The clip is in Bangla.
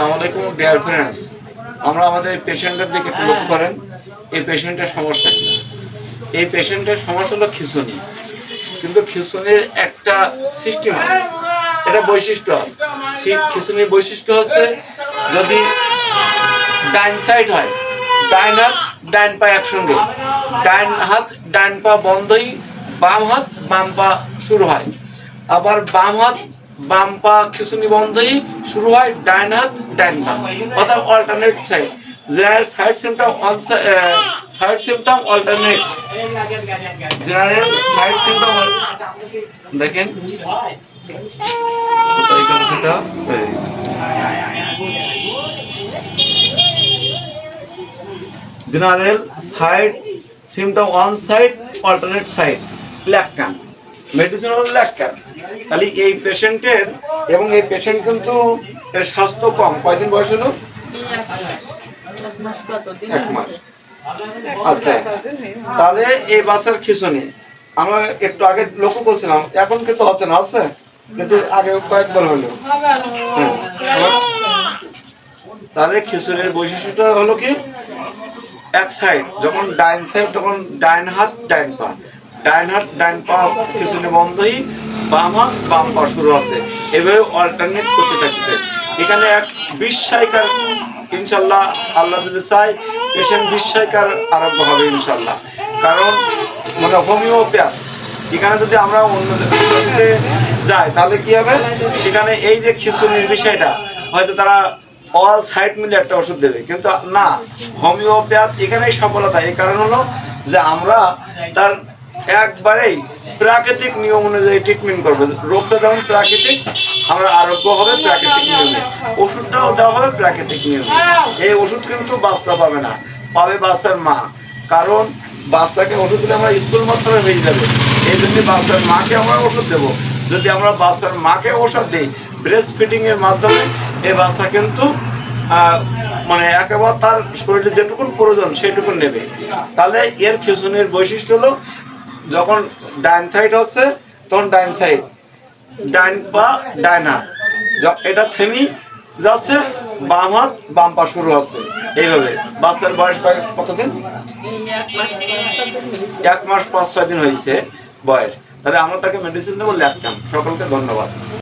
আসসালামু আলাইকুম ডিয়ার ফ্রেন্ডস আমরা আমাদের পেশেন্টের দিকে একটু লক্ষ্য করেন। এই পেশেন্টের সমস্যা কি? এই পেশেন্টের সমস্যা হলো খিঁচুনি। কিন্তু খিঁচুনির একটা সিস্টেম আছে। এটা বৈশিষ্ট্য আছে। সেই খিঁচুনির বৈশিষ্ট্য হচ্ছে যদি ডাইন সাইড হয়, ডাইন হাত, ডাইন পা একসঙ্গে। ডাইন হাত, ডাইন পা বন্ধই, বাম হাত, বাম পা শুরু হয়। আবার বাম হাত বাম পা খিঁচুনি বন্ধই, শুরু হয় ডাইন হাত ডাইন পা অর্থাৎ alternate side general side symptom on side symptom alternate general side symptom দেখেন। সেটা general side symptom one side alternate side ল্যাকটান medicine হলো ল্যাকটান তাহলে এই পেশেন্টের এবং এই পেশেন্ট কিন্তু স্বাস্থ্য কম। কয়দিন বয়স হলো? এক মাস। আচ্ছা। তাহলে এই বাচ্চার খিঁচুনি। আমরা একটু আগে লক্ষ্য করছিলাম, এখন কিন্তু আছে না, আছে? কিন্তু আগে কয়েকবার হলো। হ্যাঁ। তাহলে খিচুড়ির বৈশিষ্ট্যটা হলো কি? এক সাইড যখন ডাইন সাইড তখন ডাইন হাত, ডাইন পা। ডাইন ডাইন পা খিচুড়ি বন্ধই, বাম হাত, বাম পা শুরু আছে। এভাবে অল্টারনেট করতে থাকছে এখানে এক বিশ্বায়কার ইনশাল্লাহ আল্লাহ যদি চাই পেশেন্ট বিশ্বায়কার আরোগ্য হবে ইনশাল্লাহ। কারণ মানে হোমিওপ্যাথ। এখানে যদি আমরা অন্য যাই, তাহলে কি হবে? সেখানে এই যে খিচুড়ির বিষয়টা, হয়তো তারা অল সাইড মিলে একটা ওষুধ দেবে। কিন্তু না, হোমিওপ্যাথ এখানেই সফলতা। এই কারণ হলো যে আমরা তার একবারেই প্রাকৃতিক নিয়ম অনুযায়ী ট্রিটমেন্ট করব। রোগটা যেমন প্রাকৃতিক, আমরা আরোগ্য হবে প্রাকৃতিক নিয়মে। ওষুধটাও দেওয়া হবে প্রাকৃতিক নিয়মে। এই ওষুধ কিন্তু বাচ্চা পাবে না। পাবে বাচ্চার মা। কারণ বাচ্চাকে ওষুধ দিলে আমরা স্কুল মাধ্যমে হয়ে যাবে। এই জন্য বাচ্চার মাকে আমরা ওষুধ দেবো। যদি আমরা বাচ্চার মাকে ওষুধ দিই ব্রেস্ট ফিডিং এর মাধ্যমে, এই বাচ্চা কিন্তু মানে একেবারে তার শরীরে যেটুকুন প্রয়োজন, সেইটুকুন নেবে। তাহলে এর খিচুনির বৈশিষ্ট্য হলো যখন ডাইন সাইড হচ্ছে, তখন ডাইন সাইড। ডাইন পা, ডাইন হাত। এটা থেমি যাচ্ছে, বাম হাত, বাম পা শুরু হচ্ছে। এইভাবে। বাচ্চার বয়স কতদিন? এক মাস পাঁচ ছয় দিন হয়েছে বয়স। তাহলে আমরা তাকে মেডিসিন দেবো ল্যাপটাম সকলকে ধন্যবাদ।